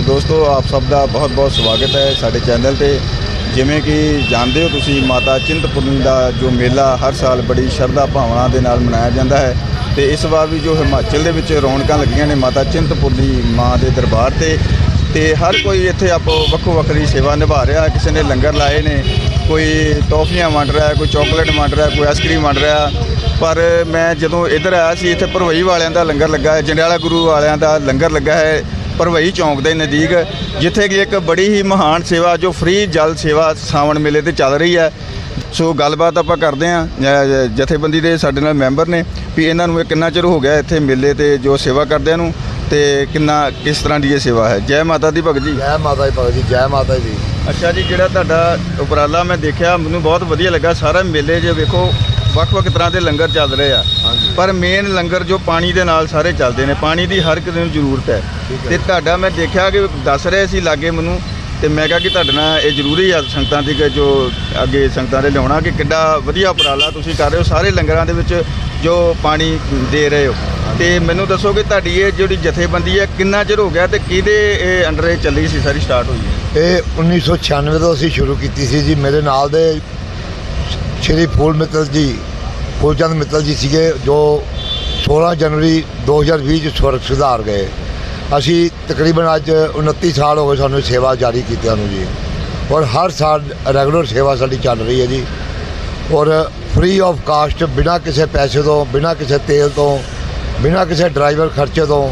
ਸੋ ਦੋਸਤੋ, ਆਪ ਸਭ ਦਾ ਬਹੁਤ-ਬਹੁਤ ਸਵਾਗਤ ਹੈ ਸਾਡੇ ਚੈਨਲ ਤੇ। ਜਿਵੇਂ ਕਿ ਜਾਣਦੇ ਹੋ ਤੁਸੀਂ, ਮਾਤਾ ਚਿੰਤਪੁਰਨੀ ਦਾ ਜੋ ਮੇਲਾ ਹਰ ਸਾਲ ਬੜੀ ਸ਼ਰਧਾ ਭਾਵਨਾ ਦੇ ਨਾਲ ਮਨਾਇਆ ਜਾਂਦਾ ਹੈ। ਤੇ ਇਸ ਵਾਰ ਵੀ ਜੋ ਹਿਮਾਚਲ ਦੇ ਵਿੱਚ ਰੌਣਕਾਂ ਲੱਗੀਆਂ ਨੇ ਮਾਤਾ ਚਿੰਤਪੁਰਨੀ ਮਾਂ ਦੇ ਦਰਬਾਰ ਤੇ। ਤੇ ਹਰ ਕੋਈ ਇੱਥੇ ਆਪੋ ਵੱਖੋ ਵੱਖਰੀ ਸੇਵਾ ਨਿਭਾ ਰਿਹਾ, ਕਿਸੇ ਨੇ ਲੰਗਰ ਲਾਏ ਨੇ, ਕੋਈ ਟੌਫੀਆਂ ਵੰਡ ਰਿਹਾ, ਕੋਈ ਚਾਕਲੇਟ ਵੰਡ ਰਿਹਾ, ਕੋਈ ਆਈਸਕ੍ਰੀਮ ਵੰਡ ਰਿਹਾ। ਪਰ ਮੈਂ ਜਦੋਂ ਇੱਧਰ ਆਇਆ ਸੀ, ਇੱਥੇ ਭਰਵਈ ਵਾਲਿਆਂ ਦਾ ਲੰਗਰ ਲੱਗਾ ਹੈ, ਜੰਡਿਆਲਾ ਗੁਰੂ ਵਾਲਿਆਂ ਦਾ ਲੰਗਰ ਲੱਗਾ ਹੈ। ਭਰਵਈ ਚੌਂਕ ਦੇ ਨਜ਼ਦੀਕ ਜਿੱਥੇ ਕਿ ਇੱਕ ਬੜੀ ਹੀ ਮਹਾਨ ਸੇਵਾ ਜੋ ਫ੍ਰੀ ਜਲ ਸੇਵਾ ਸਾਵਣ ਮੇਲੇ ਤੇ ਚੱਲ ਰਹੀ ਹੈ। ਸੋ ਗੱਲਬਾਤ ਆਪਾਂ ਕਰਦੇ ਜ- ਜਥੇਬੰਦੀ ਦੇ ਸਾਡੇ ਨਾਲ ਮੈਂਬਰ ਨੇ ਵੀ ਇਹਨਾਂ ਨੂੰ ਇਹ ਕਿੰਨਾ ਚਿਰ ਹੋ ਗਿਆ ਇੱਥੇ ਮੇਲੇ ਤੇ ਜੋ ਸੇਵਾ ਕਰਦਿਆਂ ਨੂੰ ਤੇ ਕਿੰਨਾ ਕਿਸ ਤਰ੍ਹਾਂ ਦੀ ਇਹ ਸੇਵਾ ਹੈ? ਜੈ ਮਾਤਾ ਦੀ ਭਗਤ ਜੀ। ਜੈ ਮਾਤਾ ਦੀ ਭਗਤ ਜੀ ਜੈ ਮਾਤਾ ਦੀ। ਅੱਛਾ ਜੀ ਜਿਹੜਾ ਤੁਹਾਡਾ ਉਪਰਾਲਾ ਮੈਂ ਦੇਖਿਆ ਮੈਨੂੰ ਬਹੁਤ ਵਧੀਆ ਲੱਗਾ ਸਾਰਾ ਮੇਲੇ 'ਚ ਵੇਖੋ ਵੱਖ-ਵੱਖ ਤਰ੍ਹਾਂ ਦੇ ਲੰਗਰ ਚੱਲ ਰਹੇ ਆ। ਪਰ ਮੇਨ ਲੰਗਰ ਜੋ ਪਾਣੀ ਦੇ ਨਾਲ ਸਾਰੇ ਚੱਲਦੇ ਨੇ ਪਾਣੀ ਦੀ ਹਰ ਕਿਸੇ ਨੂੰ ਜ਼ਰੂਰਤ ਹੈ। ਤੇ ਤੁਹਾਡਾ ਮੈਂ ਦੇਖਿਆ ਕਿ ਦੱਸ ਰਹੇ ਸੀ ਲਾਗੇ ਮੈਨੂੰ ਤੇ ਮੈਂ ਕਿਹਾ ਕਿ ਤੁਹਾਡੇ ਨਾਲ ਇਹ ਜ਼ਰੂਰੀ ਆ ਸੰਗਤਾਂ ਦੀ ਕਿ ਜੋ ਅੱਗੇ ਸੰਗਤਾਂ ਦੇ ਲਿਆਉਣਾ ਕਿ ਕਿੱਡਾ ਵਧੀਆ ਉਪਰਾਲਾ ਤੁਸੀਂ ਕਰ ਰਹੇ ਹੋ ਸਾਰੇ ਲੰਗਰਾਂ ਦੇ ਵਿੱਚ ਜੋ ਪਾਣੀ ਦੇ ਰਹੇ ਹੋ। ਤੇ ਮੈਨੂੰ ਦੱਸੋ ਕਿ ਤੁਹਾਡੀ ਇਹ ਜਿਹੜੀ ਜਥੇਬੰਦੀ ਹੈ ਕਿੰਨਾ ਚਿਰ ਹੋ ਗਿਆ ਤੇ ਕਿਹਦੇ ਇਹ ਅੰਡਰ ਇਹ ਚੱਲੀ ਸੀ ਸਾਰੀ ਸਟਾਰਟ ਹੋਈ ਹੈ? ਇਹ 1996 ਤੋਂ ਅਸੀਂ ਸ਼ੁਰੂ ਕੀਤੀ ਸੀ ਜੀ ਮੇਰੇ ਨਾਲ ਦੇ ਸ਼੍ਰੀ ਫੂਲ ਮਿੱਤਲ ਜੀ ਕੁਲਚੰਦ ਮਿੱਤਲ ਜੀ ਸੀਗੇ ਜੋ 16 ਜਨਵਰੀ 2020 ਚ ਸਵਰਗ ਸੁਧਾਰ ਗਏ। ਅਸੀਂ ਤਕਰੀਬਨ ਅੱਜ 29 ਸਾਲ ਹੋ ਗਏ ਸਾਨੂੰ ਸੇਵਾ ਜਾਰੀ ਕੀਤਿਆਂ ਨੂੰ ਜੀ। ਔਰ ਹਰ ਸਾਲ ਰੈਗੂਲਰ ਸੇਵਾ ਸਾਡੀ ਚੱਲ ਰਹੀ ਹੈ ਜੀ। ਔਰ ਫ੍ਰੀ ਆਫ ਕਾਸਟ ਬਿਨਾਂ ਕਿਸੇ ਪੈਸੇ ਤੋਂ, ਬਿਨਾਂ ਕਿਸੇ ਤੇਲ ਤੋਂ, ਬਿਨਾਂ ਕਿਸੇ ਡਰਾਈਵਰ ਖਰਚੇ ਤੋਂ,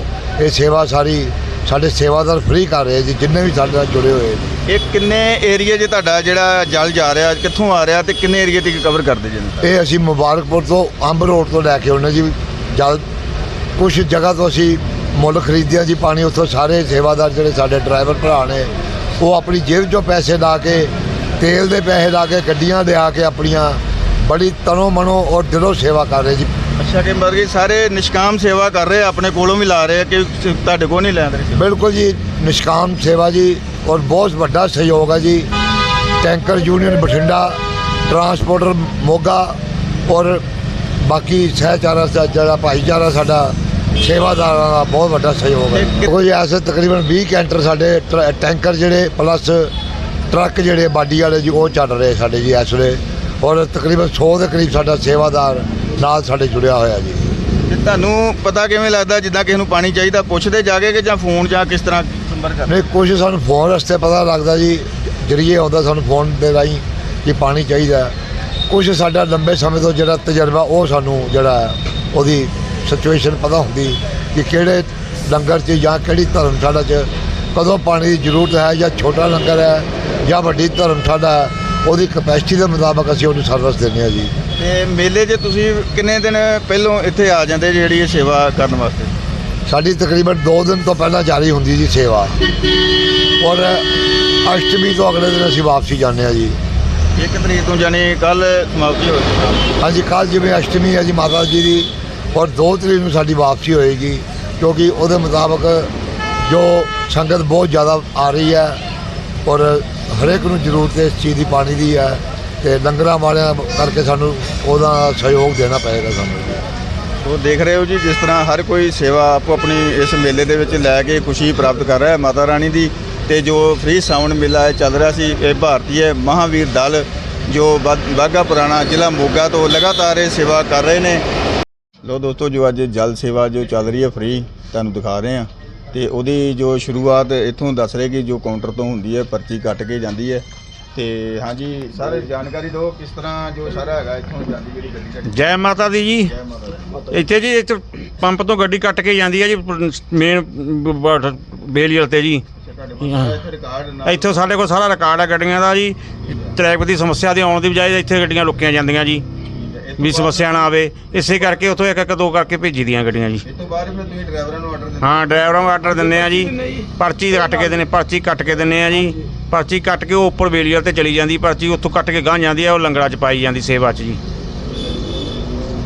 ਇਹ ਸੇਵਾ ਸਾਰੀ ਸਾਡੇ ਸੇਵਾਦਾਰ ਫ੍ਰੀ ਕਰ ਰਹੇ ਜੀ, ਜਿੰਨੇ ਵੀ ਸਾਡੇ ਨਾਲ ਜੁੜੇ ਹੋਏ। ਜੀ ਇਹ ਕਿੰਨੇ ਏਰੀਆ 'ਚ ਤੁਹਾਡਾ ਜਿਹੜਾ ਜਲ ਜਾ ਰਿਹਾ ਕਿੱਥੋਂ ਆ ਰਿਹਾ ਤੇ ਕਿੰਨੇ ਏਰੀਆ ਤੱਕ ਕਵਰ ਕਰਦੇ ਜੀ ਇਹ ਅਸੀਂ ਮੁਬਾਰਕਪੁਰ ਤੋਂ ਅੰਬ ਰੋਡ ਤੋਂ ਲੈ ਕੇ ਆਉਂਦੇ ਜੀ। ਜਲ ਕੁਝ ਜਗ੍ਹਾ ਤੋਂ ਅਸੀਂ ਮੁੱਲ ਖਰੀਦਦੇ ਹਾਂ ਜੀ ਪਾਣੀ ਉੱਥੋਂ ਸਾਰੇ ਸੇਵਾਦਾਰ ਜਿਹੜੇ ਸਾਡੇ ਡਰਾਈਵਰ ਭਰਾ ਨੇ ਉਹ ਆਪਣੀ ਜੇਬ 'ਚੋਂ ਪੈਸੇ ਲਾ ਕੇ ਤੇਲ ਦੇ ਪੈਸੇ ਲਾ ਕੇ ਗੱਡੀਆਂ ਦੇ ਆ ਕੇ ਆਪਣੀਆਂ ਬੜੀ ਤਨੋ ਮਨੋ ਔਰ ਦਿਲੋਂ ਸੇਵਾ ਕਰ ਰਹੇ ਜੀ। ਅੱਛਾ ਕਿ ਕਿ ਸਾਰੇ ਨਿਸ਼ਕਾਮ ਸੇਵਾ ਕਰ ਰਹੇ ਆਪਣੇ ਕੋਲੋਂ ਵੀ ਲਾ ਰਹੇ ਕਿ ਤੁਹਾਡੇ ਕੋਲ ਨਹੀਂ ਲੈਂਦੇ? ਰਹੇ ਬਿਲਕੁਲ ਜੀ ਨਿਸ਼ਕਾਮ ਸੇਵਾ ਜੀ ਔਰ ਬਹੁਤ ਵੱਡਾ ਸਹਿਯੋਗ ਹੈ ਜੀ। Tanker union Bathinda, transporter Moga ਔਰ ਬਾਕੀ ਸਹਿਚਾਰਾ ਜਿਹੜਾ ਭਾਈਚਾਰਾ ਸਾਡਾ ਸੇਵਾਦਾਰਾਂ ਦਾ ਬਹੁਤ ਵੱਡਾ ਸਹਿਯੋਗ ਹੈ ਤੇ ਕਿ- ਕੋਈ ਐਸੇ ਤਕਰੀਬਨ 20 ਕੈਂਟਰ ਸਾਡੇ ਟਰ- ਟੈਂਕਰ ਜਿਹੜੇ ਪਲੱਸ ਟਰੱਕ ਜਿਹੜੇ ਬਾਡੀ ਵਾਲੇ ਜੀ, ਉਹ ਚੱਲ ਰਹੇ ਸਾਡੇ ਜੀ ਇਸ ਵੇਲੇ। ਔਰ ਤਕਰੀਬਨ 100 ਦੇ ਕਰੀਬ ਸਾਡਾ ਸੇਵਾਦਾਰ ਨਾਲ ਸਾਡੇ ਜੁੜਿਆ ਹੋਇਆ ਜੀ। ਤੁਹਾਨੂੰ ਪਤਾ ਕਿਵੇਂ ਲੱਗਦਾ, ਜਿੱਦਾਂ ਕਿਸੇ ਨੂੰ ਪਾਣੀ ਚਾਹੀਦਾ, ਪੁੱਛਦੇ ਜਾਗੇ ਕਿ ਜਾਂ ਫੋਨ ਜਾਂ ਕਿਸ ਤਰ੍ਹਾਂ ਸੰਪਰਕ ਕਰਦੇ ਨਹੀਂ ਕੁਝ ਸਾਨੂੰ ਫੋਨ ਰਸਤੇ ਪਤਾ ਲੱਗਦਾ ਜੀ ਜਰੀਏ ਆਉਂਦਾ ਸਾਨੂੰ ਫੋਨ ਦੇ ਰਾਹੀਂ ਕਿ ਪਾਣੀ ਚਾਹੀਦਾ। ਕੁਝ ਸਾਡਾ ਲੰਬੇ ਸਮੇਂ ਤੋਂ ਜਿਹੜਾ ਤਜਰਬਾ ਉਹ ਸਾਨੂੰ ਜਿਹੜਾ ਉਹਦੀ ਸਿਚੁਏਸ਼ਨ ਪਤਾ ਹੁੰਦੀ ਕਿ ਕਿਹੜੇ ਲੰਗਰ 'ਚ ਜਾਂ ਕਿਹੜੀ ਧਰਮਸ਼ਾਲਾ 'ਚ ਕਦੋਂ ਪਾਣੀ ਦੀ ਜ਼ਰੂਰਤ ਹੈ ਜਾਂ ਛੋਟਾ ਲੰਗਰ ਹੈ ਜਾਂ ਵੱਡੀ ਧਰਮਸ਼ਾਲਾ ਹੈ ਉਹਦੀ ਕਪੈਸਿਟੀ ਦੇ ਮੁਤਾਬਕ ਅਸੀਂ ਉਹਨੂੰ ਸਰਵਿਸ ਦਿੰਦੇ ਹਾਂ ਜੀ ਤੇ ਮੇਲੇ 'ਚ ਤੁਸੀਂ ਕਿੰਨੇ ਦਿਨ ਪਹਿਲੋਂ ਇੱਥੇ ਆ ਜਾਂਦੇ ਜਿਹੜੀ ਇਹ ਸੇਵਾ ਕਰਨ ਵਾਸਤੇ ਸਾਡੀ ਤਕਰੀਬਨ 2 ਦਿਨ ਤੋਂ ਪਹਿਲਾਂ ਜਾਰੀ ਹੁੰਦੀ ਜੀ ਸੇਵਾ। ਔਰ ਅਸ਼ਟਮੀ ਤੋਂ ਅਗਲੇ ਦਿਨ ਅਸੀਂ ਵਾਪਸੀ ਜਾਂਦੇ ਹਾਂ ਜੀ। ਇੱਕ ਤਰੀਕ ਤੋਂ ਜਾਨੀ ਕੱਲ ਸਮਾਪਤੀ ਹੋਈ ਹਾਂਜੀ ਕੱਲ ਜਿਵੇਂ ਅਸ਼ਟਮੀ ਹੈ ਜੀ ਮਾਤਾ ਜੀ ਦੀ ਔਰ 2 ਤਰੀਕ ਨੂੰ ਸਾਡੀ ਵਾਪਸੀ ਹੋਏਗੀ ਕਿਉਂਕਿ ਉਹਦੇ ਮੁਤਾਬਕ ਜੋ ਸੰਗਤ ਬਹੁਤ ਜ਼ਿਆਦਾ ਆ ਰਹੀ ਹੈ ਔਰ ਹਰੇਕ ਨੂੰ ਜ਼ਰੂਰਤ ਇਸ ਚੀਜ਼ ਦੀ ਪਾਣੀ ਦੀ ਹੈ ਤੇ ਲੰਗਰਾਂ ਵਾਲਿਆਂ ਕਰਕੇ ਸਾਨੂੰ ਉਹਦਾ ਸਹਿਯੋਗ ਦੇਣਾ ਪਏਗਾ ਸਾਨੂੰ। ਸੋ ਦੇਖ ਰਹੇ ਹੋ ਜੀ ਜਿਸ ਤਰ੍ਹਾਂ ਹਰ ਕੋਈ ਸੇਵਾ ਆਪੋ ਆਪਣੀ ਇਸ ਮੇਲੇ ਦੇ ਵਿੱਚ ਲੈ ਕੇ ਖੁਸ਼ੀ ਪ੍ਰਾਪਤ ਕਰ ਰਿਹਾ ਹੈ। ਮਾਤਾ ਰਾਣੀ ਦੀ ਤੇ ਜੋ ਫ੍ਰੀ ਸਾਵਣ ਮੇਲਾ ਹੈ ਚੱਲ ਰਿਹਾ ਸੀ, ਇਹ ਭਾਰਤੀ ਮਹਾਵੀਰ ਦਲ ਜੋ ਬਾਗ- ਬਾਘਾ ਪੁਰਾਣਾ ਜ਼ਿਲ੍ਹਾ ਮੋਗਾ ਤੋਂ ਲਗਾਤਾਰ ਇਹ ਸੇਵਾ ਕਰ ਰਹੇ ਨੇ। ਲੋ ਦੋਸਤੋ, ਜੋ ਅੱਜ ਜਲ ਸੇਵਾ ਜੋ ਚੱਲ ਰਹੀ ਹੈ ਫ੍ਰੀ ਤੁਹਾਨੂੰ ਦਿਖਾ ਰਹੇ ਹਾਂ। ਤੇ ਉਹਦੀ ਜੋ ਸ਼ੁਰੂਆਤ ਇੱਥੋਂ ਦੱਸ ਰਹੇ ਕਿ ਜੋ ਕਾਊਂਟਰ ਤੋਂ ਹੁੰਦੀ ਹੈ, ਪਰਚੀ ਕੱਟ ਕੇ ਜਾਂਦੀ ਹੈ। ਤੇ ਹਾਂਜੀ ਸਰ ਜਾਣਕਾਰੀ ਦਿਓ ਕਿਸ ਤਰ੍ਹਾਂ ਜੋ ਸਾਰਾ ਹੈਗਾ ਇੱਥੋਂ ਜਾਂਦੀ ਜਿਹੜੀ ਗੱਡੀ ਜੈ ਮਾਤਾ ਦੀ ਜੀ। ਜੈ ਮਾਤਾ ਦੀ। ਇੱਥੇ ਜੀ ਇੱਥੇ ਪੰਪ ਤੋਂ ਗੱਡੀ ਕੱਟ ਕੇ ਜਾਂਦੀ ਹੈ ਜੀ ਮੇਨ ਬੇਲੀਅਲ ਤੇ ਜੀ। ਤੁਹਾਡੇ ਕੋਲ ਸਾਰਾ ਇੱਥੇ ਰਿਕਾਰਡ ਨਾਲ ਇੱਥੋਂ ਸਾਡੇ ਕੋਲ ਸਾਰਾ ਰਿਕਾਰਡ ਹੈ ਗੱਡੀਆਂ ਦਾ ਜੀ। ਟ੍ਰੈਫਿਕ ਦੀ ਸਮੱਸਿਆ ਦੇ ਆਉਣ ਦੀ ਬਜਾਏ ਇੱਥੇ ਗੱਡੀਆਂ ਲੁਕੀਆਂ ਜਾਂਦੀਆਂ ਜੀ। ਵੀ ਸਮੱਸਿਆ ਨਾ ਆਵੇ ਇਸੇ ਕਰਕੇ ਉੱਥੋਂ ਇੱਕ ਇੱਕ ਦੋ ਕਰਕੇ ਭੇਜੀ ਦੀਆਂ ਗੱਡੀਆਂ ਜੀ। ਇਸ ਤੋਂ ਬਾਅਦ ਫਿਰ ਤੁਸੀਂ ਡਰਾਈਵਰਾਂ ਨੂੰ ਆਰਡਰ ਦਿੰਦੇ ਹਾਂ ਡਰਾਈਵਰਾਂ ਨੂੰ ਆਰਡਰ ਦਿੰਨੇ ਆ ਜੀ। ਪਰਚੀ ਕੱਟ ਕੇ ਦਿੰਨੇ ਪਰਚੀ ਕੱਟ ਕੇ ਦਿੰਨੇ ਆ ਜੀ। ਪਰਚੀ ਕੱਟ ਕੇ ਉਹ ਉੱਪਰ ਬੇਲੀਅਲ ਤੇ ਚਲੀ ਜਾਂਦੀ ਪਰਚੀ ਉੱਥੋਂ ਕੱਟ ਕੇ ਗਾਂ ਜਾਂਦੀ ਆ ਉਹ ਲੰਗਰਾਂ 'ਚ ਪਾਈ ਜਾਂਦੀ ਸੇਵਾ 'ਚ ਜੀ।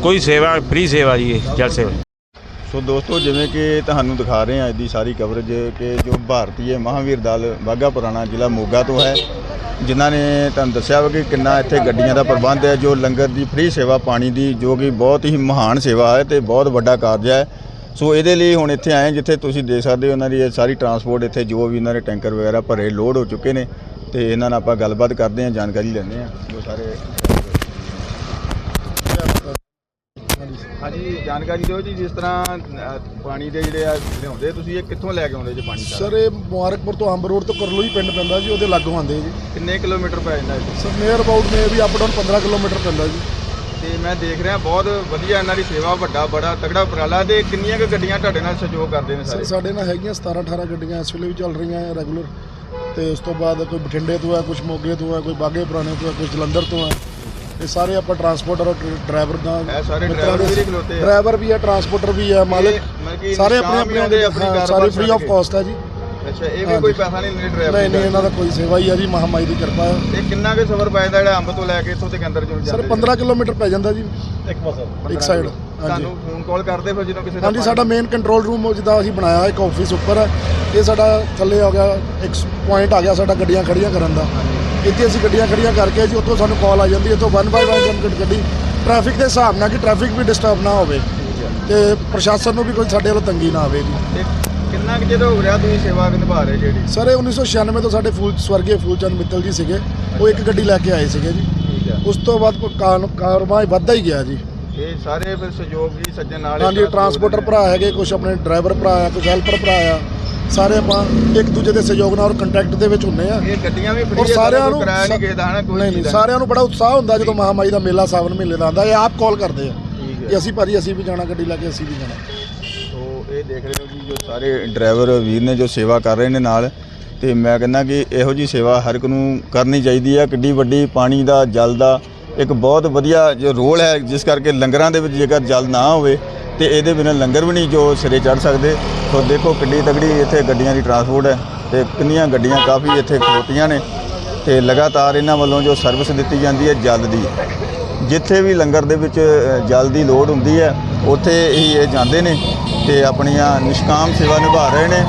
ਕੋਈ ਸੇਵਾ ਫ੍ਰੀ ਸੇਵਾ ਜੀ ਇਹ ਜਲ ਸੇਵਾ। ਸੋ ਦੋਸਤੋ ਜਿਵੇਂ ਕਿ ਤੁਹਾਨੂੰ ਦਿਖਾ ਰਹੇ ਹਾਂ ਅੱਜ ਦੀ ਸਾਰੀ ਕਵਰੇਜ ਕਿ ਜੋ ਭਾਰਤੀ ਮਹਾਵੀਰ ਦਲ ਬਾਘਾ ਪੁਰਾਣਾ ਜ਼ਿਲ੍ਹਾ ਮੋਗਾ ਤੋਂ ਹੈ। ਜਿਨ੍ਹਾਂ ਨੇ ਤੁਹਾਨੂੰ ਦੱਸਿਆ ਵਾ ਕਿ ਕਿੰਨਾ ਇੱਥੇ ਗੱਡੀਆਂ ਦਾ ਪ੍ਰਬੰਧ ਹੈ, ਜੋ ਲੰਗਰ ਦੀ ਫ੍ਰੀ ਸੇਵਾ, ਪਾਣੀ ਦੀ, ਜੋ ਕਿ ਬਹੁਤ ਹੀ ਮਹਾਨ ਸੇਵਾ ਹੈ ਤੇ ਬਹੁਤ ਵੱਡਾ ਕਾਰਜ ਹੈ। ਸੋ ਇਹਦੇ ਲਈ ਹੁਣ ਇੱਥੇ ਆਏ ਜਿੱਥੇ ਤੁਸੀਂ ਦੇਖ ਸਕਦੇ ਹੋ ਉਹਨਾਂ ਦੀ ਇਹ ਸਾਰੀ ਟਰਾਂਸਪੋਰਟ ਇੱਥੇ ਜੋ ਵੀ ਇਹਨਾਂ ਦੇ ਟੈਂਕਰ ਵਗੈਰਾ ਭਰੇ ਲੋਡ ਹੋ ਚੁੱਕੇ ਨੇ ਤੇ ਇਹਨਾਂ ਨਾਲ ਆਪਾਂ ਗੱਲਬਾਤ ਕਰਦੇ ਹਾਂ, ਜਾਣਕਾਰੀ ਲੈਂਦੇ ਹਾਂ। ਜੋ ਸਾਰੇ ਹਾਂਜੀ ਜਾਣਕਾਰੀ ਦਿਓ ਜੀ ਜਿਸ ਤਰ੍ਹਾਂ ਅ, ਪਾਣੀ ਦੇ ਜਿਹੜੇ ਆ ਲਿਆਉਂਦੇ ਤੁਸੀਂ ਇਹ ਕਿੱਥੋਂ ਲੈ ਕੇ ਆਉਂਦੇ ਜੀ ਪਾਣੀ ਸਾਰਾ? ਸਰ ਇਹ ਮੁਬਾਰਕਪੁਰ ਤੋਂ ਅੰਬ ਰੋਡ ਤੋਂ ਕਰਲੋਈ ਪਿੰਡ ਪੈਂਦਾ ਜੀ ਉਹਦੇ ਲਾਗੋਂ ਆਉਂਦੇ ਜੀ। ਕਿੰਨੇ ਕਿਲੋਮੀਟਰ ਪੈ ਜਾਂਦਾ ਇਹ sir near about maybe up down 15 kilometre ਪੈਂਦਾ ਜੀ। ਤੇ ਮੈਂ ਦੇਖ ਰਿਹਾ ਬਹੁਤ ਵਧੀਆ ਇਹਨਾਂ ਦੀ ਸੇਵਾ ਵੱਡਾ ਬੜਾ ਤਗੜਾ ਉਪਰਾਲਾ ਤੇ ਕਿੰਨੀਆਂ ਕੁ ਗੱਡੀਆਂ ਤੁਹਾਡੇ ਨਾਲ ਸਹਿਯੋਗ ਕਰਦੇ ਨੇ ਸਰ ਸਾਰੇ? ਸਾਡੇ ਨਾਲ ਹੈਗੀਆਂ 17 18 ਗੱਡੀਆਂ ਇਸ ਵੇਲੇ ਵੀ ਚੱਲ ਰਹੀਆਂ ਹੈ ਰੈਗੂਲਰ ਤੇ ਉਸ ਤੋਂ ਬਾਅਦ ਕੋਈ ਬਠਿੰਡੇ ਤੋਂ ਹੈ ਕੁਝ ਮੋਗੇ ਤੋਂ ਹੈ ਕੋਈ ਬਾਗੇ ਪੁਰਾਣੇ ਤੋਂ ਹੈ ਕੁਝ ਜਲੰਧਰ ਤੋਂ ਹੈ ਇਹ ਸਾਰੇ ਆਪਾਂ ਟਰਾਂਸਪੋਰਟਰ ਔਰ ਡਰਾਈਵਰ ਦਾ ਇਹ ਸਾਰੇ ਮਿੱਤਰਾਂ driver ਦੇ- ਵੀ ਹੀ ਖਲੋਤੇ ਆ। ਡਰਾਈਵਰ ਵੀ ਹੈ ਟਰਾਂਸਪੋਰਟਰ ਵੀ ਹੈ ਮਾਲਕ ਮਤਲਬ ਕਿ ਸਾਰੇ ਆਪਣੇ ਆਪਣੇ ਆਉਂਦੇ ਆਪਣੀ ਸਾਰੇ ਫ੍ਰੀ ਛੱਡ ਆਫ ਕੇ। ਕਾਸਟ ਹੈ ਜੀ। ਅੱਛਾ ਇਹ ਵੀ ਹਾਂਜੀ। ਕੋਈ ਪੈਸਾ ਨਹੀਂ ਲੈਂਦੇ ਡਰਾਈਵਰ ਨਹੀਂ ਨਹੀਂ ਇਹਨਾਂ ਦਾ ਕੋਈ ਸੇਵਾ ਹੀ ਹੈ ਜੀ ਮਹਾਮਾਈ ਦੀ ਕਿਰਪਾ ਹੈ ਇਹ ਕਿੰਨਾ ਕੁ ਸਫ਼ਰ ਪੈ ਜਾਂਦਾ ਜਿਹੜਾ ਅੰਬ ਤੋਂ ਲੈ ਕੇ ਇੱਥੋਂ ਤੱਕ ਅੰਦਰ ਜੁੜ ਸਰ ਜਾਂਦੇ 15 ਕਿਲੋਮੀਟਰ ਪੈ ਜਾਂਦਾ ਜੀ। ਇੱਕ ਇੱਕ side, ਹਾਂਜੀ। ਤੁਹਾਨੂੰ ਫੋਨ ਕਾਲ ਕਰਦੇ ਫਿਰ ਜਦੋਂ ਕਿਸੇ ਦਾ ਹਾਂਜੀ ਸਾਡਾ ਮੇਨ ਕੰਟਰੋਲ ਰੂਮ ਜਿੱਦਾਂ ਅਸੀਂ ਬਣਾਇਆ ਇੱਕ ਆਫਿਸ ਉੱਪਰ। ਹੈ ਇਹ ਸਾਡਾ ਥੱਲੇ ਆ ਗਿਆ ਇੱਕ ਪੁਆਇੰਟ ਆ ਗਿਆ ਸਾਡਾ ਗੱਡੀਆਂ ਖੜੀਆਂ ਕਰਨ ਦਾ। ਇੱਥੇ ਅਸੀਂ ਗੱਡੀਆਂ ਖੜੀਆਂ ਕਰਕੇ ਜੀ ਉੱਥੋਂ ਸਾਨੂੰ ਕਾਲ ਆ ਜਾਂਦੀ ਇੱਥੋਂ 1 ਬਾਈ 1 ਗੱਡੀ ਟ੍ਰੈਫਿਕ ਦੇ ਹਿਸਾਬ ਨਾਲ ਕਿ ਟ੍ਰੈਫਿਕ ਵੀ ਡਿਸਟਰਬ ਨਾ ਹੋਵੇ ਤੇ ਪ੍ਰਸ਼ਾਸਨ ਨੂੰ ਵੀ ਕੋਈ ਸਾਡੇ ਵੱਲੋਂ ਤੰਗੀ ਨਾ ਆਵੇ ਜੀ। ਕਿੰਨਾ ਕੁ ਚਿਰ ਹੋ ਰਿਹਾ ਤੁਸੀਂ ਸੇਵਾ ਨਿਭਾ ਰਹੇ ਜਿਹੜੀ? ਸਰ ਇਹ 1996 ਤੋਂ ਸਾਡੇ ਫੂਲ ਸਵਰਗੀ ਫੂਲਚੰਦ ਮਿੱਤਲ ਜੀ ਸੀਗੇ ਉਹ ਇੱਕ ਗੱਡੀ ਲੈ ਕੇ ਆਏ ਸੀਗੇ ਜੀ। ਉਸ ਤੋਂ ਬਾਅਦ ਕਾਰ- ਕਾਰੋਬਾਰ ਵੱਧਦਾ ਹੀ ਗਿਆ ਜੀ। ਇਹ ਸਾਰੇ ਫਿਰ ਸਹਿਯੋਗ ਸੱਜਣ ਨਾਲ ਹਾਂਜੀ ਟਰਾਂਸਪੋਰਟਰ ਭਰਾ ਹੈਗੇ ਕੁਝ ਆਪਣੇ ਡਰਾਈਵਰ ਭਰਾ ਆ ਕੁਝ ਹੈਲਪਰ ਭਰਾ ਆ। ਸਾਰੇ ਆਪਾਂ ਇੱਕ ਦੂਜੇ ਦੇ ਸਹਿਯੋਗ ਨਾਲ ਔਰ ਕੰਟੈਕਟ ਦੇ ਵਿੱਚ ਹੁੰਨੇ ਆ। ਇਹ ਗੱਡੀਆਂ ਵੀ ਫ੍ਰੀ ਸਾਰਿਆਂ ਨੂੰ ਕਿਰਾਇਆ ਨਹੀਂ ਕਿਸੇ ਦਾ ਹਨਾ ਕੋਈ ਨਹੀਂ। ਸਾਰਿਆਂ ਨੂੰ ਬੜਾ ਉਤਸ਼ਾਹ ਹੁੰਦਾ ਜਦੋਂ ਮਹਾਮਾਈ ਦਾ ਮੇਲਾ ਸਾਵਨ ਮਹੀਨੇ ਦਾ ਆਉਂਦਾ ਇਹ ਆਪ ਕਾਲ ਕਰਦੇ ਆ ਠੀਕ ਕਿ ਅਸੀਂ ਭਾਜੀ ਅਸੀਂ ਵੀ ਜਾਣਾ ਗੱਡੀ ਲੈ ਕੇ ਅਸੀਂ ਵੀ ਜਾਣਾ ਸੋ ਇਹ ਦੇਖ ਰਹੇ ਹੋ ਜੀ ਜੋ ਸਾਰੇ ਡਰਾਈਵਰ ਵੀਰ ਨੇ ਜੋ ਸੇਵਾ ਕਰ ਰਹੇ ਨੇ ਨਾਲ ਤੇ ਮੈਂ ਕਹਿੰਦਾ ਕਿ ਇਹੋ ਜੀ ਸੇਵਾ ਹਰ ਇੱਕ ਨੂੰ ਕਰਨੀ ਚਾਹੀਦੀ ਹੈ ਕਿੱਡੀ ਵੱਡੀ ਪਾਣੀ ਦਾ ਜਲ ਦਾ ਇੱਕ ਬਹੁਤ ਵਧੀਆ ਜੋ ਰੋਲ ਹੈ ਜਿਸ ਕਰਕੇ ਲੰਗਰਾਂ ਦੇ ਵਿੱਚ ਜੇਕਰ ਜਲ ਨਾ ਹੋਵੇ ਤੇ ਇਹਦੇ ਬਿਨਾਂ ਲੰਗਰ ਵੀ ਨਹੀਂ ਜੋ ਸਿਰੇ ਚੜ ਸਕਦੇ। ਸੋ ਦੇਖੋ ਕਿੰਨੀ ਤਗੜੀ ਇੱਥੇ ਗੱਡੀਆਂ ਦੀ ਟਰਾਂਸਪੋਰਟ ਹੈ ਤੇ ਕਿੰਨੀਆਂ ਗੱਡੀਆਂ ਕਾਫੀ ਇੱਥੇ ਖਲੋਤੀਆਂ ਨੇ ਤੇ ਲਗਾਤਾਰ ਇਹਨਾਂ ਵੱਲੋਂ ਜੋ ਸਰਵਿਸ ਦਿੱਤੀ ਜਾਂਦੀ ਹੈ ਜਲ ਦੀ। ਜਿੱਥੇ ਵੀ ਲੰਗਰ ਦੇ ਵਿੱਚ ਜਲ ਦੀ ਲੋੜ ਹੁੰਦੀ ਹੈ, ਉੱਥੇ ਹੀ ਇਹ ਜਾਂਦੇ ਨੇ ਤੇ ਆਪਣੀਆਂ ਨਿਸ਼ਕਾਮ ਸੇਵਾ ਨਿਭਾ ਰਹੇ ਨੇ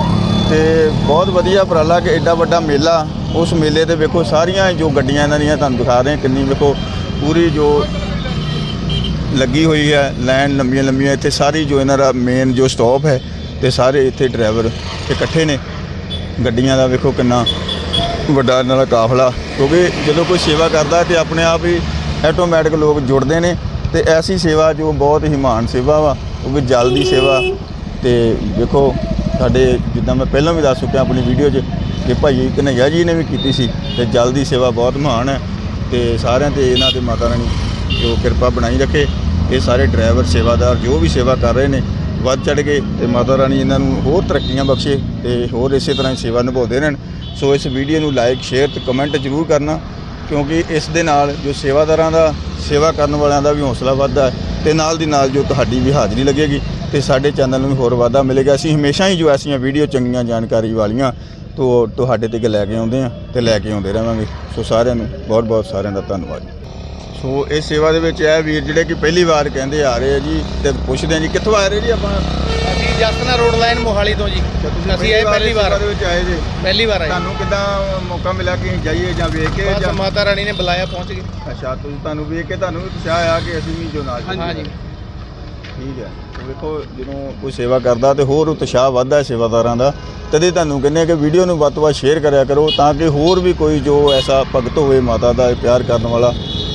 ਤੇ ਬਹੁਤ ਵਧੀਆ ਉਪਰਾਲਾ ਕਿ ਐਡਾ ਵੱਡਾ ਮੇਲਾ ਉਸ ਮੇਲੇ ਤੇ ਵੇਖੋ ਸਾਰੀਆਂ ਜੋ ਗੱਡੀਆਂ ਇਹਨਾਂ ਦੀਆਂ ਤੁਹਾਨੂੰ ਦਿਖਾ ਰਹੇ ਕਿੰਨੀ ਵੇਖੋ ਪੂਰੀ ਜੋ ਲੱਗੀ ਹੋਈ ਹੈ, ਲਾਈਨ ਲੰਬੀਆਂ ਲੰਬੀਆਂ, ਇੱਥੇ ਸਾਰੀ ਜੋ ਇਹਨਾਂ ਦਾ ਮੇਨ ਜੋ ਸਟਾਪ ਹੈ, ਤੇ ਸਾਰੇ ਇੱਥੇ ਡਰਾਈਵਰ ਇਕੱਠੇ ਨੇ। ਗੱਡੀਆਂ ਦਾ ਵੇਖੋ ਕਿੰਨਾ ਵੱਡਾ ਇਹਨਾਂ ਦਾ ਕਾਫਲਾ, ਕਿਉਂਕਿ ਜਦੋਂ ਕੋਈ ਸੇਵਾ ਕਰਦਾ ਹੈ ਤੇ ਆਪਣੇ ਆਪ ਹੀ ਆਟੋਮੈਟਿਕ ਲੋਕ ਜੁੜਦੇ ਨੇ, ਤੇ ਐਸੀ ਸੇਵਾ ਜੋ ਬਹੁਤ ਹੀ ਮਹਾਨ ਸੇਵਾ ਵਾ, ਉਹ ਵੀ ਜਲ ਦੀ ਸੇਵਾ। ਤੇ ਵੇਖੋ, ਸਾਡੇ ਜਿੱਦਾਂ ਮੈਂ ਪਹਿਲਾਂ ਵੀ ਦੱਸ ਚੁੱਕਿਆ ਆਪਣੀ ਵੀਡੀਓ 'ਚ, ਕਿ ਭਾਈ ਕਨਈਆ ਜੀ ਨੇ ਵੀ ਕੀਤੀ ਸੀ, ਤੇ ਜਲ ਦੀ ਸੇਵਾ ਬਹੁਤ ਮਹਾਨ ਹੈ, ਤੇ ਸਾਰਿਆਂ ਤੇ ਇਹਨਾਂ ਤੇ ਮਾਤਾ ਰਾਣੀ ਜੋ ਕਿਰਪਾ ਬਣਾਈ ਰੱਖੇ। ਇਹ ਸਾਰੇ ਡਰਾਈਵਰ, ਸੇਵਾਦਾਰ ਜੋ ਵੀ ਸੇਵਾ ਕਰ ਰਹੇ ਨੇ, ਵੱਧ ਚੜ ਕੇ ਤੇ ਮਾਤਾ ਰਾਣੀ ਇਹਨਾਂ ਨੂੰ ਹੋਰ ਤਰੱਕੀਆਂ ਬਖਸ਼ੇ ਤੇ ਹੋਰ ਇਸੇ ਤਰ੍ਹਾਂ ਸੇਵਾ ਨਿਭਾਉਂਦੇ ਰਹਿਣ। ਸੋ ਇਸ ਵੀਡੀਓ ਨੂੰ ਲਾਈਕ ਸ਼ੇਅਰ ਤੇ ਕਮੈਂਟ ਜ਼ਰੂਰ ਕਰਨਾ, ਕਿਉਂਕਿ ਇਸ ਦੇ ਨਾਲ ਜੋ ਸੇਵਾਦਾਰਾਂ ਦਾ ਸੇਵਾ ਕਰਨ ਵਾਲਿਆਂ ਦਾ ਵੀ ਹੌਸਲਾ ਵੱਧਦਾ ਹੈ ਤੇ ਨਾਲ ਦੀ ਨਾਲ ਜੋ ਤੁਹਾਡੀ ਵੀ ਹਾਜ਼ਰੀ ਲੱਗੇਗੀ ਤੇ ਸਾਡੇ ਚੈਨਲ ਨੂੰ ਵੀ ਹੋਰ ਵਾਧਾ ਮਿਲੇਗਾ। ਅਸੀਂ ਹਮੇਸ਼ਾ ਹੀ ਜੋ ਐਸੀਆਂ ਵੀਡੀਓ ਚੰਗੀਆਂ ਜਾਣਕਾਰੀ ਵਾਲੀਆਂ ਤੋਂ ਤੁਹਾਡੇ ਤੱਕ ਲੈ ਕੇ ਆਉਂਦੇ ਆ ਤੇ ਲੈ ਕੇ ਆਉਂਦੇ ਰਹਾਂਗੇ। ਸੋ ਸਾਰਿਆਂ ਨੂੰ ਬਹੁਤ ਬਹੁਤ ਸਾਰਿਆਂ ਦਾ ਧੰਨਵਾਦ। ਸੋ ਇਸ ਸੇਵਾ ਦੇ ਵਿੱਚ ਇਹ ਵੀਰ ਜਿਹੜੇ ਕਿ ਪਹਿਲੀ ਵਾਰ ਕਹਿੰਦੇ ਆ ਰਹੇ ਆ ਜੀ ਤੇ ਪੁੱਛਦੇ ਆ ਜੀ ਕਿੱਥੋਂ ਆ ਰਹੇ ਜੀ ਆਪਾਂ? ਅਸੀਂ ਜਸਨਾ ਰੋਡ ਲਾਈਨ ਮੋਹਾਲੀ ਤੋਂ ਜੀ। ਅਸੀਂ ਆਏ ਪਹਿਲੀ ਵਾਰ ਦੇ ਵਿੱਚ ਆਏ ਜੀ। ਪਹਿਲੀ ਵਾਰ ਆਏ। ਤੁਹਾਨੂੰ ਕਿਦਾਂ ਮੌਕਾ ਮਿਲਿਆ ਕਿ ਜਾਈਏ ਜਾਂ ਵੇਖ ਕੇ ਜਾਂ ਮਾਤਾ ਰਾਣੀ ਨੇ ਬੁਲਾਇਆ ਪਹੁੰਚ ਗਏ। ਅੱਛਾ ਤੁਸੀਂ ਤੁਹਾਨੂੰ ਵੇਖ ਕੇ ਤੁਹਾਨੂੰ ਵੀ ਉਤਸ਼ਾਹ ਆ ਕਿ ਅਸੀਂ ਵੀ ਜੋ ਨਾਲ ਹਾਂ ਜੀ ਠੀਕ ਹੈ। ਤੇ ਵੇਖੋ ਜਦੋਂ ਕੋਈ ਸੇਵਾ ਕਰਦਾ ਤੇ ਹੋਰ ਉਤਸ਼ਾਹ ਵੱਧਦਾ ਸੇਵਾਦਾਰਾਂ ਦਾ ਤਦੇ ਤੁਹਾਨੂੰ ਕਹਿੰਦੇ ਆ ਕਿ ਵੀਡੀਓ ਨੂੰ ਵੱਧ ਤੋਂ ਵੱਧ ਸ਼ੇਅਰ ਕਰਿਆ ਕਰੋ ਤਾਂ ਕਿ ਹੋਰ ਵੀ ਕੋਈ ਜੋ ਐਸਾ ਭਗਤ ਹੋਵੇ ਮਾਤਾ ਦਾ ਪਿਆਰ ਕਰਨ ਵਾਲਾ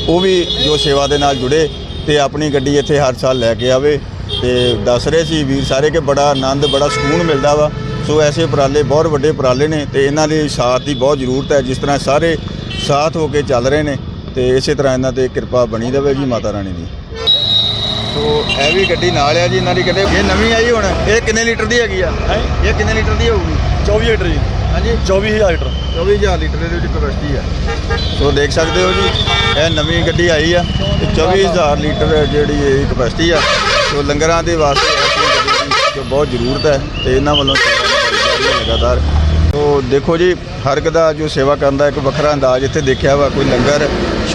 ਉਹ ਵੀ ਜੋ ਸੇਵਾ ਦੇ ਨਾਲ ਜੁੜੇ ਤੇ ਆਪਣੀ ਗੱਡੀ ਇੱਥੇ ਹਰ ਸਾਲ ਲੈ ਕੇ ਆਵੇ ਤੇ ਦੱਸ ਰਹੇ ਸੀ ਵੀਰ ਸਾਰੇ ਕਿ ਬੜਾ ਆਨੰਦ ਬੜਾ ਸਕੂਨ ਮਿਲਦਾ ਵਾ। ਸੋ ਐਸੇ ਉਪਰਾਲੇ ਬਹੁਤ ਵੱਡੇ ਉਪਰਾਲੇ ਨੇ ਤੇ ਇਹਨਾਂ ਲਈ ਸਾਥ ਦੀ ਬਹੁਤ ਜ਼ਰੂਰਤ ਹੈ ਜਿਸ ਤਰ੍ਹਾਂ ਸਾਰੇ ਸਾਥ ਹੋ ਕੇ ਚੱਲ ਰਹੇ ਨੇ ਤੇ ਇਸੇ ਤਰ੍ਹਾਂ ਇਹਨਾਂ ਤੇ ਕਿਰਪਾ ਬਣੀ ਰਵੇਗੀ ਮਾਤਾ ਰਾਣੀ ਦੀ। ਸੋ ਇਹ ਵੀ ਗੱਡੀ ਨਾਲ ਆ ਜੀ ਇਹਨਾਂ ਦੀ ਕਹਿੰਦੇ ਇਹ ਨਵੀਂ ਆਈ ਹੁਣ ਇਹ ਕਿੰਨੇ ਲੀਟਰ ਦੀ ਹੈਗੀ ਆ? ਇਹ ਕਿੰਨੇ ਲੀਟਰ ਦੀ ਹੋਊਗੀ? 24 ਲੀਟਰ ਜੀ। ਹਾਂਜੀ। 24000 ਲੀਟਰ। 24000 ਲੀਟਰ ਦੇ ਵਿੱਚ ਕਪੈਸਿਟੀ ਆ। ਸੋ ਦੇਖ ਸਕਦੇ ਹੋ ਜੀ, ਇਹ ਨਵੀਂ ਗੱਡੀ ਆਈ ਆ, ਤੇ 24000 ਲੀਟਰ ਜਿਹੜੀ ਇਹ ਕਪੈਸਿਟੀ ਆ ਸੋ ਲੰਗਰਾਂ ਦੇ ਵਾਸਤੇ ਐਸੀ ਗੱਡੀ ਦੀ, ਜੋ ਬਹੁਤ ਜ਼ਰੂਰਤ ਹੈ, ਤੇ ਇਹਨਾਂ ਵੱਲੋਂ ਲਗਾਤਾਰ। ਸੋ ਦੇਖੋ ਜੀ, ਹਰ ਇੱਕ ਦਾ ਜੋ ਸੇਵਾ ਕਰਨ ਦਾ ਇੱਕ ਵੱਖਰਾ ਅੰਦਾਜ਼ ਇੱਥੇ ਦੇਖਿਆ ਵਾ, ਕੋਈ ਲੰਗਰ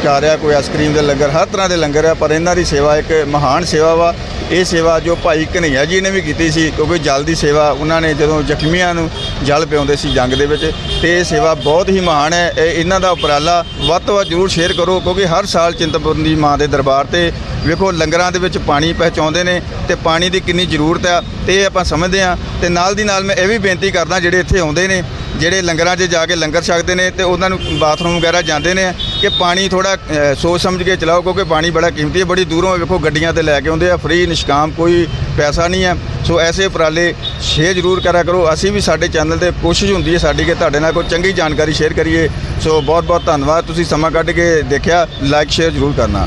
ਛਕਾ ਰਿਹਾ ਕੋਈ ਆਈਸਕ੍ਰੀਮ ਦੇ ਲੰਗਰ, ਹਰ ਤਰ੍ਹਾਂ ਦੇ ਲੰਗਰ ਆ, ਪਰ ਇਹਨਾਂ ਦੀ ਸੇਵਾ ਇੱਕ ਮਹਾਨ ਸੇਵਾ ਵਾ। ਇਹ ਸੇਵਾ ਜੋ ਭਾਈ ਕਨਈਆ ਜੀ ਨੇ ਵੀ ਕੀਤੀ ਸੀ, ਕਿਉਂਕਿ ਜਲ ਦੀ ਸੇਵਾ ਉਹਨਾਂ ਨੇ ਜਦੋਂ ਜ਼ਖਮੀਆਂ ਨੂੰ ਜਲ ਪਿਆਉਂਦੇ ਸੀ ਜੰਗ ਦੇ ਵਿੱਚ, ਤੇ ਇਹ ਸੇਵਾ ਬਹੁਤ ਹੀ ਮਹਾਨ ਹੈ। ਇਹਨਾਂ ਦਾ ਉਪਰਾਲਾ ਵੱਧ ਤੋਂ ਵੱਧ ਜ਼ਰੂਰ ਸ਼ੇਅਰ ਕਰੋ, ਕਿਉਂਕਿ ਹਰ ਸਾਲ ਚਿੰਤਪੁਰਨੀ ਦੀ ਮਾਂ ਦੇ ਦਰਬਾਰ ਤੇ ਵੇਖੋ ਲੰਗਰਾਂ ਦੇ ਵਿੱਚ ਪਾਣੀ ਪਹੁੰਚਾਉਂਦੇ ਨੇ, ਤੇ ਪਾਣੀ ਦੀ ਕਿੰਨੀ ਜ਼ਰੂਰਤ ਆ, ਤੇ ਇਹ ਆਪਾਂ ਸਮਝਦੇ ਆ ਤੇ ਨਾਲ ਦੀ ਨਾਲ ਮੈਂ ਇਹ ਵੀ ਬੇਨਤੀ ਕਰਦਾ, ਜਿਹੜੇ ਇੱਥੇ ਆਉਂਦੇ ਨੇ, ਜਿਹੜੇ ਲੰਗਰਾਂ 'ਚ ਜਾ ਕੇ ਲੰਗਰ ਛਕਦੇ ਨੇ, ਤੇ ਉਹਨਾਂ ਨੂੰ ਬਾਥਰੂਮ ਵਗੈਰਾ ਜਾਂਦੇ ਨੇ ਕਿ ਪਾਣੀ ਥੋੜਾ ਸੋਚ ਸਮਝ ਕੇ ਚਲਾਓ, ਕਿਉਂਕਿ ਪਾਣੀ ਬੜਾ ਕੀਮਤੀ ਹੈ, ਬੜੀ ਦੂਰੋਂ ਵੇਖੋ ਗੱਡੀਆਂ ਤੇ ਲੈ ਕੇ ਆਉਂਦੇ ਆ ਫ੍ਰੀ ਨਿਸ਼ਕਾਮ ਕੋਈ ਪੈਸਾ ਨਹੀਂ ਹੈ। ਸੋ ਐਸੇ ਉਪਰਾਲੇ ਸ਼ੇਅਰ ਜ਼ਰੂਰ ਕਰਿਆ ਕਰੋ। ਅਸੀਂ ਵੀ ਸਾਡੇ ਚੈਨਲ ਤੇ ਕੋਸ਼ਿਸ਼ ਹੁੰਦੀ ਹੈ ਸਾਡੀ ਕਿ ਤੁਹਾਡੇ ਨਾਲ ਕੋਈ ਚੰਗੀ ਜਾਣਕਾਰੀ ਸ਼ੇਅਰ ਕਰੀਏ। ਸੋ ਬਹੁਤ ਬਹੁਤ ਧੰਨਵਾਦ। ਤੁਸੀਂ ਸਮਾਂ ਕੱਢ ਕੇ ਦੇਖਿਆ ਲਾਈਕ ਸ਼ੇਅਰ ਜ਼ਰੂਰ ਕਰਨਾ।